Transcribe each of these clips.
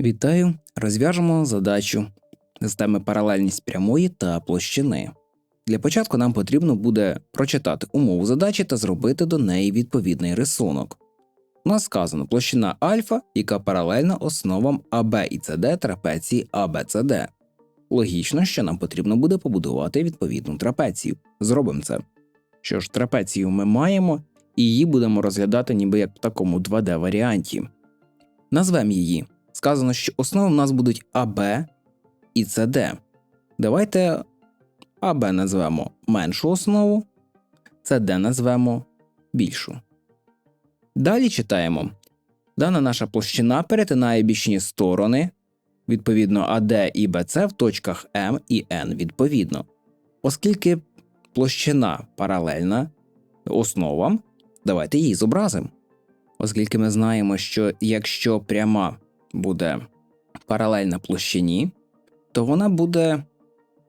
Вітаю! Розв'яжемо задачу системи паралельність прямої та площини. Для початку нам потрібно буде прочитати умову задачі та зробити до неї відповідний рисунок. У нас сказано площина альфа, яка паралельна основам АБ і СД трапеції ABCD. Логічно, що нам потрібно буде побудувати відповідну трапецію. Зробимо це. Що ж, трапецію ми маємо, і її будемо розглядати ніби як в такому 2D варіанті. Назвемо її. Сказано, що основи в нас будуть АБ і СД. Давайте АБ назвемо меншу основу, СД назвемо більшу. Далі читаємо. Дана наша площина перетинає бічні сторони, відповідно АД і БЦ в точках М і Н відповідно. Оскільки площина паралельна основам, давайте її зобразимо. Оскільки ми знаємо, що якщо пряма буде паралельна площині, то вона буде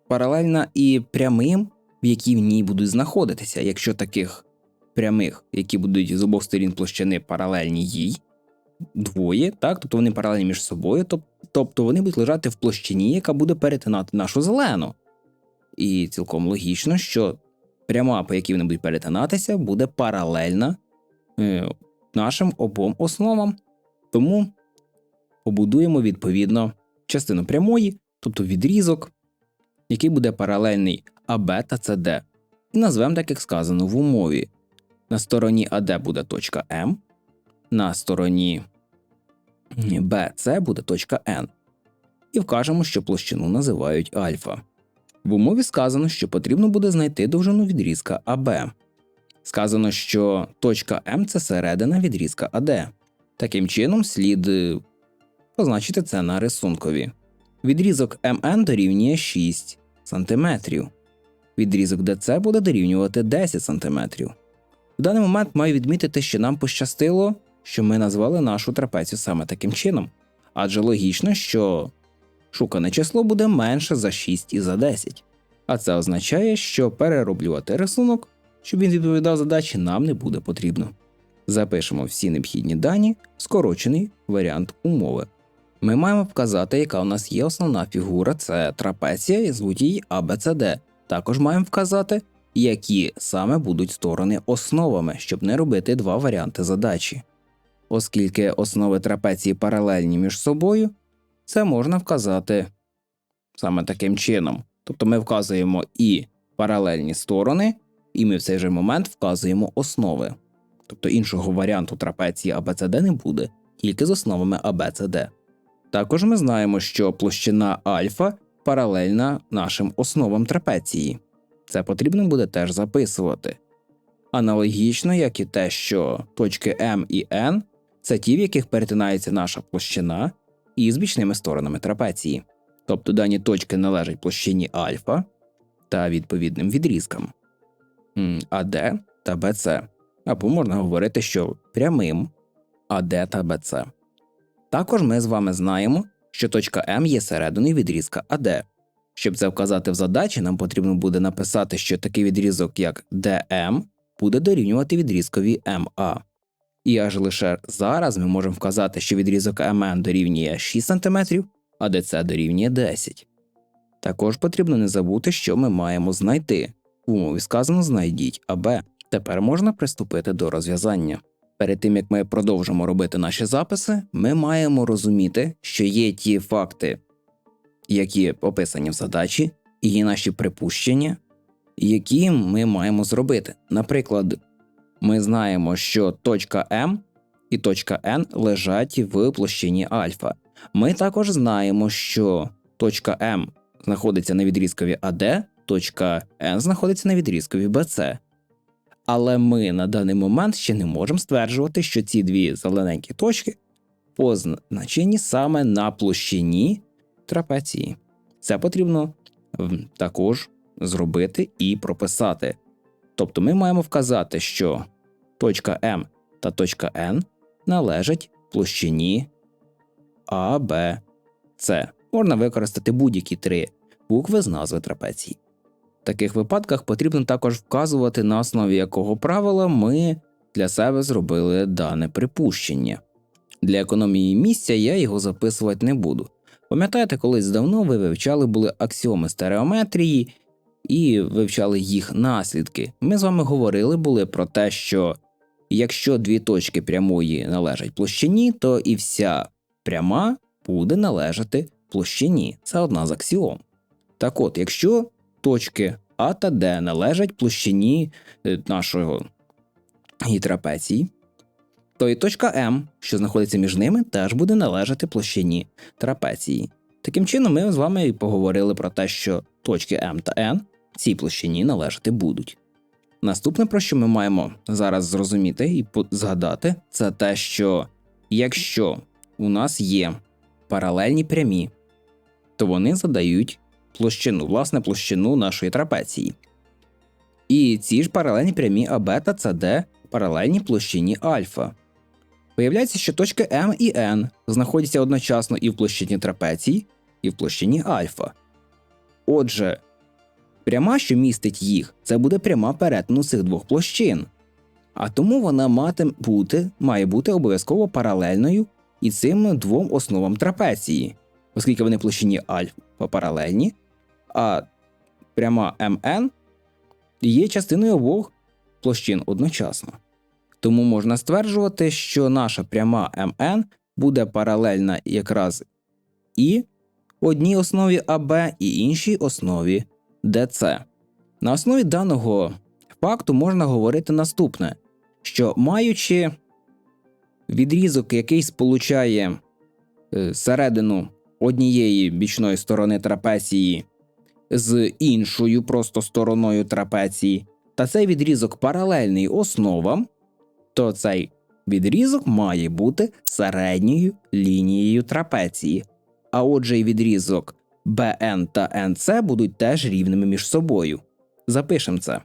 паралельна і прямим, в які в ній будуть знаходитися. Якщо таких прямих, які будуть з обох сторін площини паралельні їй, двоє, так, тобто вони паралельні між собою, тобто вони будуть лежати в площині, яка буде перетинати нашу зелену. І цілком логічно, що пряма, по якій вони будуть перетинатися, буде паралельна е, нашим обом основам. Тому побудуємо відповідно частину прямої, тобто відрізок, який буде паралельний АБ та СД. І назвемо так, як сказано в умові. На стороні АД буде точка М, на стороні BC буде точка N. І вкажемо, що площину називають альфа. В умові сказано, що потрібно буде знайти довжину відрізка АБ. Сказано, що точка М це середина відрізка АД. Таким чином, слід е, позначити це на рисункові. Відрізок МН дорівнює 6 см. Відрізок ДЦ буде дорівнювати 10 см. В даний момент маю відмітити, що нам пощастило, що ми назвали нашу трапецію саме таким чином, адже логічно, що шукане число буде менше за 6 і за 10. А це означає, що перероблювати рисунок, щоб він відповідав задачі, нам не буде потрібно. Запишемо всі необхідні дані, скорочений варіант умови. Ми маємо вказати, яка у нас є основна фігура, це трапеція, і звуть її ABCD. Також маємо вказати, які саме будуть сторони основами, щоб не робити два варіанти задачі. Оскільки основи трапеції паралельні між собою, це можна вказати саме таким чином. Тобто ми вказуємо і паралельні сторони, і ми в цей же момент вказуємо основи. Тобто іншого варіанту трапеції ABCD не буде, тільки з основами ABCD. Також ми знаємо, що площина альфа паралельна нашим основам трапеції. Це потрібно буде теж записувати. Аналогічно, як і те, що точки М і N це ті, в яких перетинається наша площина із бічними сторонами трапеції. Тобто дані точки належать площині альфа та відповідним відрізкам АД та БЦ. Або можна говорити, що прямим АД та БЦ. Також ми з вами знаємо, що точка М є серединою відрізка АД. Щоб це вказати в задачі, нам потрібно буде написати, що такий відрізок, як DM, буде дорівнювати відрізкові MA. І аж лише зараз ми можемо вказати, що відрізок МН дорівнює 6 см, а ДЦ дорівнює 10. Також потрібно не забути, що ми маємо знайти. В умові сказано знайдіть АБ. Тепер можна приступити до розв'язання. Перед тим як ми продовжимо робити наші записи, ми маємо розуміти, що є ті факти, які описані в задачі, і є наші припущення, які ми маємо зробити. Наприклад, ми знаємо, що точка М і точка N лежать в площині альфа. Ми також знаємо, що точка М знаходиться на відрізкові АД, точка N знаходиться на відрізкові BC. Але ми на даний момент ще не можемо стверджувати, що ці дві зелененькі точки позначені саме на площині трапеції. Це потрібно також зробити і прописати. Тобто ми маємо вказати, що точка М та точка N належать площині А, Б, С. Можна використати будь-які три букви з назви трапеції. В таких випадках потрібно також вказувати, на основі якого правила ми для себе зробили дане припущення. Для економії місця я його записувати не буду. Пам'ятаєте, колись давно ви вивчали були аксіоми стереометрії і вивчали їх наслідки. Ми з вами говорили були про те, що якщо дві точки прямої належать площині, то і вся пряма буде належати площині. Це одна з аксіом. Так от, якщо точки А та Д належать площині е, нашого трапеції, то і точка М, що знаходиться між ними, теж буде належати площині трапеції. Таким чином, ми з вами і поговорили про те, що точки М та N цій площині належати будуть. Наступне, про що ми маємо зараз зрозуміти і згадати, це те, що якщо у нас є паралельні прямі, то вони задають площину, власне, площину нашої трапеції. І ці ж паралельні прямі АБ та СД паралельні площині альфа. Виявляється, що точки М і N знаходяться одночасно і в площині трапеції, і в площині альфа. Отже, пряма, що містить їх, це буде пряма перетину цих двох площин. А тому вона мати бути, має бути обов'язково паралельною і цим двом основам трапеції, оскільки вони площині альфа паралельні, а пряма МН є частиною обох площин одночасно. Тому можна стверджувати, що наша пряма МН буде паралельна якраз і одній основі АБ, і іншій основі ДЦ. На основі даного факту можна говорити наступне: що маючи відрізок, який сполучає е, середину однієї бічної сторони трапеції з іншою просто стороною трапеції, та цей відрізок паралельний основам, то цей відрізок має бути середньою лінією трапеції. А отже, і відрізок BN та NC будуть теж рівними між собою. Запишемо це.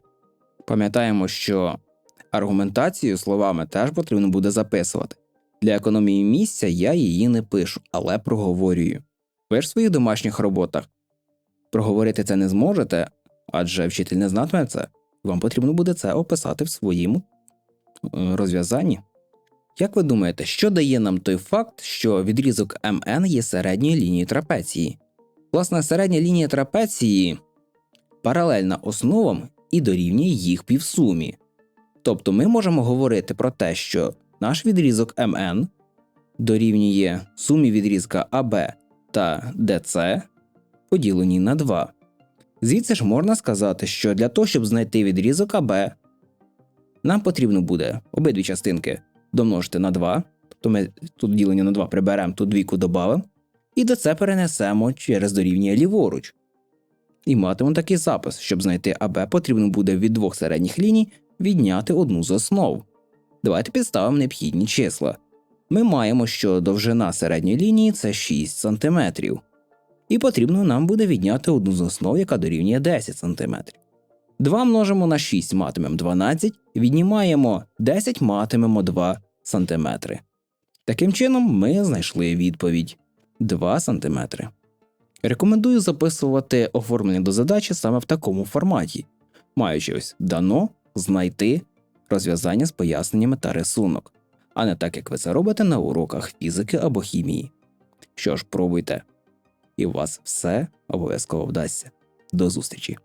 Пам'ятаємо, що аргументацію словами теж потрібно буде записувати. Для економії місця я її не пишу, але проговорюю. Ви ж в своїх домашніх роботах проговорити це не зможете, адже вчитель не знатиме це. Вам потрібно буде це описати в своєму е, розв'язанні. Як ви думаєте, що дає нам той факт, що відрізок МН є середньою лінією трапеції? Власне, середня лінія трапеції паралельна основам і дорівнює їх півсумі. Тобто ми можемо говорити про те, що наш відрізок МН дорівнює сумі відрізка АБ та ДЦ поділені на 2. Звідси ж можна сказати, що для того, щоб знайти відрізок АБ, нам потрібно буде обидві частинки домножити на 2, тобто ми тут ділення на 2 приберемо, тут двійку додамо, і до це перенесемо через дорівнює ліворуч. І матимемо такий запис, щоб знайти АБ, потрібно буде від двох середніх ліній відняти одну з основ. Давайте підставимо необхідні числа. Ми маємо, що довжина середньої лінії це 6 см. І потрібно нам буде відняти одну з основ, яка дорівнює 10 см. 2 множимо на 6 матимемо 12, віднімаємо 10 матимемо 2 см. Таким чином, ми знайшли відповідь 2 см. Рекомендую записувати оформлення до задачі саме в такому форматі, маючи ось дано знайти розв'язання з поясненнями та рисунок, а не так, як ви це робите на уроках фізики або хімії. Що ж, пробуйте, і у вас все обов'язково вдасться. До зустрічі!